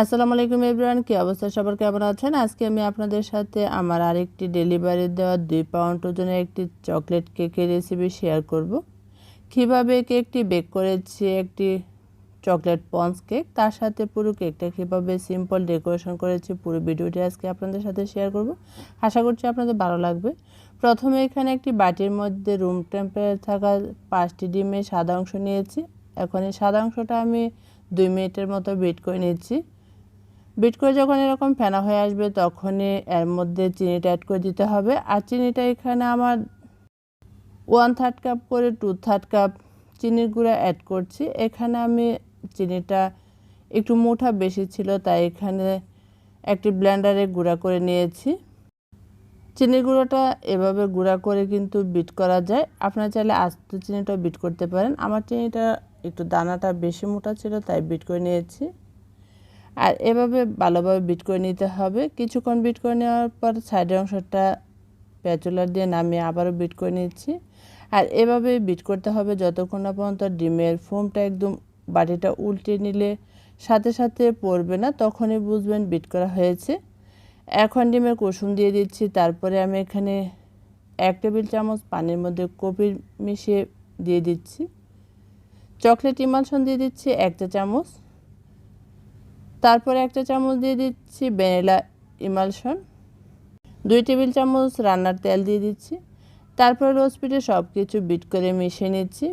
আসসালামু আলাইকুম এভরিওয়ান, কি অবস্থা? সবার কেমন আছেন? আজকে আমি আপনাদের সাথে আমার আরেকটি ডেলিভারি দেওয়া দুই পাউন্ড ওজনের একটি চকলেট কেকের রেসিপি শেয়ার করব। কীভাবে কেকটি বেক করেছি একটি চকলেট পঞ্চ কেক, তার সাথে পুরো কেকটা কীভাবে সিম্পল ডেকোরেশন করেছি পুরো ভিডিওটি আজকে আপনাদের সাথে শেয়ার করব। আশা করছি আপনাদের ভালো লাগবে। প্রথমে এখানে একটি বাটির মধ্যে রুম টেম্পারেচার থাকা পাঁচটি ডিমের সাদা অংশ নিয়েছি। এখন এই সাদা অংশটা আমি দুই মিনিটের মতো বিট করে নিচ্ছি। বিট করে যখন এরকম ফেনা হয়ে আসবে, তখনই এর মধ্যে চিনিটা অ্যাড করে দিতে হবে। আর চিনিটা এখানে আমার ওয়ান থার্ড কাপ করে টু থার্ড কাপ চিনির গুঁড়া অ্যাড করছি। এখানে আমি চিনিটা একটু মোটা বেশি ছিল, তাই এখানে একটি ব্লেন্ডারে গুঁড়া করে নিয়েছি। চিনির গুঁড়োটা এভাবে গুঁড়া করে কিন্তু বিট করা যায়। আপনারা চাইলে আস্ত চিনিটা বিট করতে পারেন। আমার চিনিটা একটু দানাটা বেশি মোটা ছিল, তাই বিট করে নিয়েছি। আর এভাবে ভালোভাবে বিট করে নিতে হবে। কিছুক্ষণ বিট করে নেওয়ার পর সাইডের অংশটা প্যাচুলার দিয়ে নামিয়ে আবারও বিট করে নিচ্ছি। আর এভাবে বিট করতে হবে যতক্ষণ না পর্যন্ত ডিমের ফোমটা একদম বাটিটা উল্টে নিলে সাথে সাথে পড়বে না, তখনই বুঝবেন বিট করা হয়েছে। এখন ডিমের কুসুম দিয়ে দিচ্ছি, তারপরে আমি এখানে এক টেবিল চামচ পানির মধ্যে কপি মিশিয়ে দিয়ে দিচ্ছি। চকলেট ইমালশন দিয়ে দিচ্ছি একটা চামচ। তারপরে একটা চামচ দিয়ে দিচ্ছি ভ্যানিলা ইমালশন, দুই টেবিল চামচ রান্নার তেল দিয়ে দিচ্ছি। তারপরে রোজ পিঠে সব কিছু বিট করে মিশিয়ে নিচ্ছি।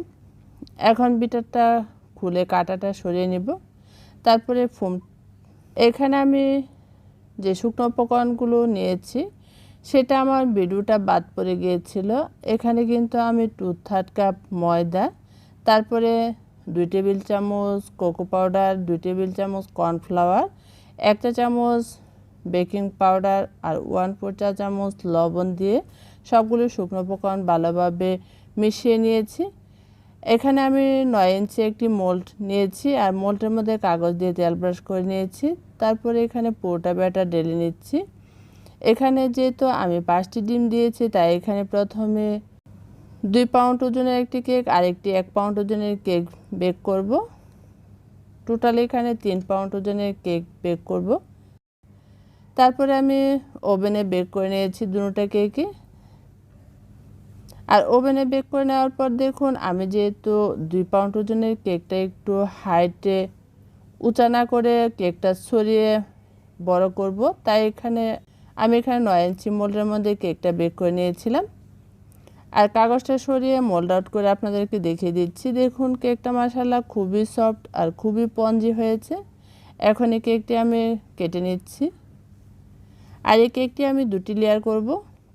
এখন বিটারটা খুলে কাটাটা সরিয়ে নিব। তারপরে ফোম এখানে আমি যে শুকনো উপকরণগুলো নিয়েছি, সেটা আমার ভিডিওটা বাদ পড়ে গিয়েছিল। এখানে কিন্তু আমি টু থার্ড কাপ ময়দা, তারপরে দুই টেবিল চামচ কোকো পাউডার, দুই টেবিল চামচ কর্নফ্লাওয়ার একটা চামচ বেকিং পাউডার আর ওয়ান ফোর চা চামচ লবণ দিয়ে সবগুলো শুকনো উপকরণ ভালোভাবে মিশিয়ে নিয়েছি। এখানে আমি নয় ইঞ্চি একটি মোল্ড নিয়েছি আর মোল্ডের মধ্যে কাগজ দিয়ে তেল ব্রাশ করে নিয়েছি। তারপরে এখানে পুরোটা ব্যাটার ডেলে নিচ্ছি। এখানে যেহেতু আমি পাঁচটি ডিম দিয়েছি, তাই এখানে প্রথমে দুই পাউন্ড ওজনের একটি কেক আর একটি এক পাউন্ড ওজনের কেক বেক করব। টোটাল এখানে তিন পাউন্ড ওজনের কেক বেক করব। তারপরে আমি ওভেনে বেক করে নিয়েছি দুটা কেকে আর ওভেনে বেক করে নেওয়ার পর দেখুন, আমি যেহেতু দুই পাউন্ড ওজনের কেকটা একটু হাইটে উঁচা না করে কেকটা ছড়িয়ে বড় করব, তাই এখানে আমি এখানে নয় ইঞ্চি মোল্ডের মধ্যে কেকটা বেক করে নিয়েছিলাম। আর কাগজটা সরিয়ে মোল্ড আউট করে আপনাদেরকে দেখিয়ে দিচ্ছি। দেখুন কেকটা মাসাল্লাহ খুবই সফট আর খুবই পঞ্জি হয়েছে। এখন এই কেকটি আমি কেটে নিচ্ছি। আর এই কেকটি আমি দুটি লেয়ার করব,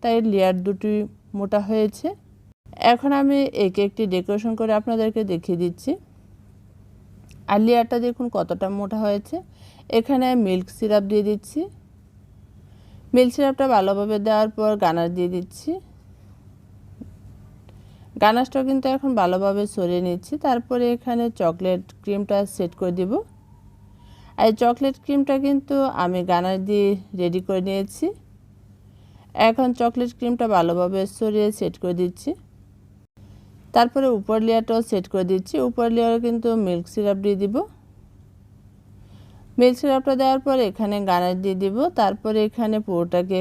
তাই লেয়ার দুটি মোটা হয়েছে। এখন আমি এই কেকটি ডেকোরেশন করে আপনাদেরকে দেখিয়ে দিচ্ছি। আর লেয়ারটা দেখুন কতটা মোটা হয়েছে। এখানে মিল্ক সিরাপ দিয়ে দিচ্ছি। মিল্ক সিরাপটা ভালোভাবে দেওয়ার পর গানার দিয়ে দিচ্ছি। গানাশটাও কিন্তু এখন ভালোভাবে সরিয়ে নিচ্ছি। তারপরে এখানে চকলেট ক্রিমটা সেট করে দিব। আর চকলেট ক্রিমটা কিন্তু আমি গানার দিয়ে রেডি করে নিয়েছি। এখন চকলেট ক্রিমটা ভালোভাবে সরিয়ে সেট করে দিচ্ছি। তারপরে উপর লেয়ারটাও সেট করে দিচ্ছি। উপর লেয়ারে কিন্তু মিল্ক সিরাপ দিয়ে দিব। মিল্ক সিরাপটা দেওয়ার পর এখানে গানার দিয়ে দিব। তারপরে এখানে পুরোটাকে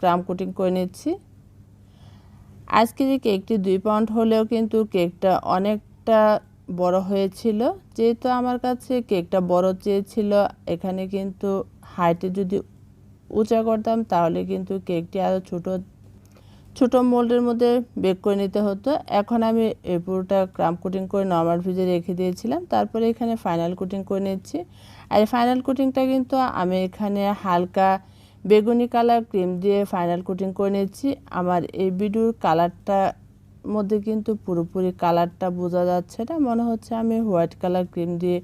ক্রাম কোটিং করে নিচ্ছি। আজকে যে কেকটি দুই পাউন্ড হলেও কিন্তু কেকটা অনেকটা বড় হয়েছিল। যেহেতু আমার কাছে কেকটা বড় চেয়েছিল, এখানে কিন্তু হাইটে যদি উঁচা করতাম, তাহলে কিন্তু কেকটি আরও ছোটো ছোটো মোল্ডের মধ্যে বেক করে নিতে হতো। এখন আমি এই পুরোটা ক্রাম কুটিং করে নর্মাল ফ্রিজে রেখে দিয়েছিলাম। তারপরে এখানে ফাইনাল কুটিং করে নিচ্ছি। আর ফাইনাল কুটিংটা কিন্তু আমি এখানে হালকা বেগুনি কালার ক্রিম দিয়ে ফাইনাল কোটিং করে নিচ্ছি আমার এই ভিডিওর কালারটা মধ্যে কিন্তু পুরোপুরি কালারটা বোঝা যাচ্ছে না। মনে হচ্ছে আমি হোয়াইট কালার ক্রিম দিয়ে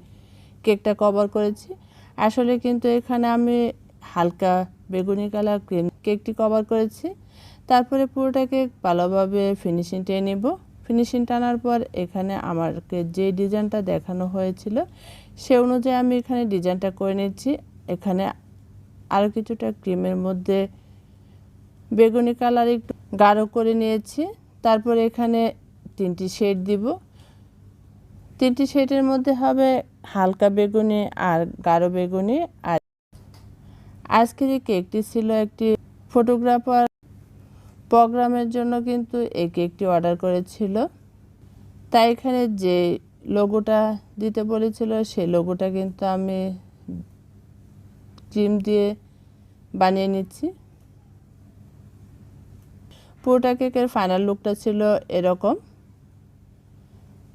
কেকটা কভার করেছি। আসলে কিন্তু এখানে আমি হালকা বেগুনি কালার ক্রিম কেকটি কভার করেছি। তারপরে পুরোটাকে ভালোভাবে ফিনিশিং টেনে নেব। ফিনিশিং টানার পর এখানে আমাকে যে ডিজাইনটা দেখানো হয়েছিল, সে অনুযায়ী আমি এখানে ডিজাইনটা করে নিচ্ছি এখানে আরও কিছুটা ক্রিমের মধ্যে বেগুনি কালার একটু গাঢ় করে নিয়েছি। তারপর এখানে তিনটি শেড দিব। তিনটি শেডের মধ্যে হবে হালকা বেগুনি আর গাঢ় বেগুনি। আর আজকের এই কেকটি ছিল একটি ফটোগ্রাফার প্রোগ্রামের জন্য কিন্তু এই কেকটি অর্ডার করেছিল। তাই এখানে যে লোগোটা দিতে বলেছিল, সেই লোগোটা কিন্তু আমি ক্রিম দিয়ে বানিয়ে নিচ্ছি। পুরোটা কেকের ফাইনাল লুকটা ছিল এরকম।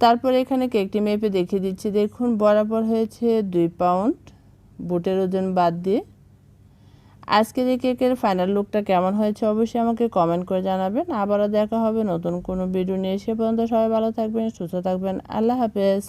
তারপরে এখানে কেকটি মেপে দেখিয়ে দিচ্ছি। দেখুন, বরাবর হয়েছে দুই পাউন্ড বুটের ওজন বাদ দিয়ে। আজকের এই কেকের ফাইনাল লুকটা কেমন হয়েছে অবশ্যই আমাকে কমেন্ট করে জানাবেন। আবারও দেখা হবে নতুন কোনো ভিডিও নিয়ে। সে পর্যন্ত সবাই ভালো থাকবেন, সুস্থ থাকবেন। আল্লাহ হাফেজ।